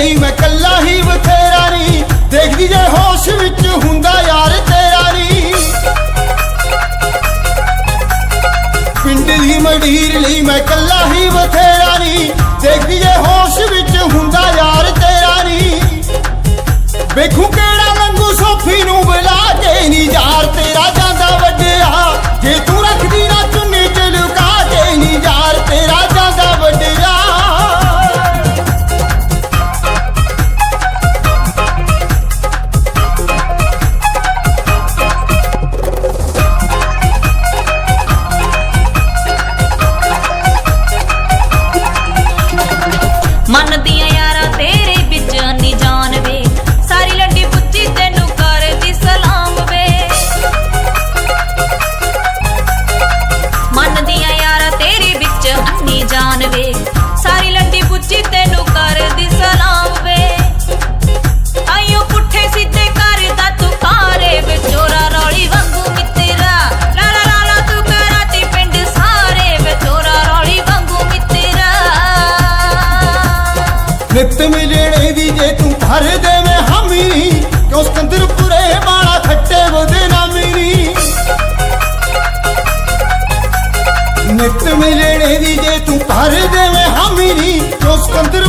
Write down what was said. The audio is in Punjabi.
ਨਹੀਂ, ਮੈਂ ਕੱਲਾ ਹੀ ਬਥੇਰਾ ਨਹੀਂ ਦੇਖਦੀ ਜੇ ਹੋਸ਼ ਵਿੱਚ ਹੁੰਦਾ ਯਾਰ ਤੇਰਾ ਨਹੀਂ ਪਿੰਡ ਦੀ ਮੜੀਰ ਲਈ ਮੈਂ ਕੱਲਾ ਹੀ ਬਥੇਰਾ ਨਹੀਂ ਦੇਖਦੀ ਜੇ ਹੋਸ਼ ਵਿੱਚ ਹੁੰਦਾ மனதிய ਨਿਤ ਮਿਲਣੇ ਦੀ ਜੇ ਤੂੰ ਘਰ ਭਰ ਦੇਵੇਂ ਹਾਮੀ ਕਿਉਂ ਸਕੰਦਰਪੁਰੇ ਬਾਲਾ ਖੱਟੇ ਬਦੇ ਨਾ? ਮੇਰੀ ਨਿਤ ਮਿਲਣੇ ਦੀ ਜੇ ਤੂੰ ਭਰ ਦੇਵੇਂ ਹਾਮੀ ਕਿਉਂ ਸਕੰਦਰ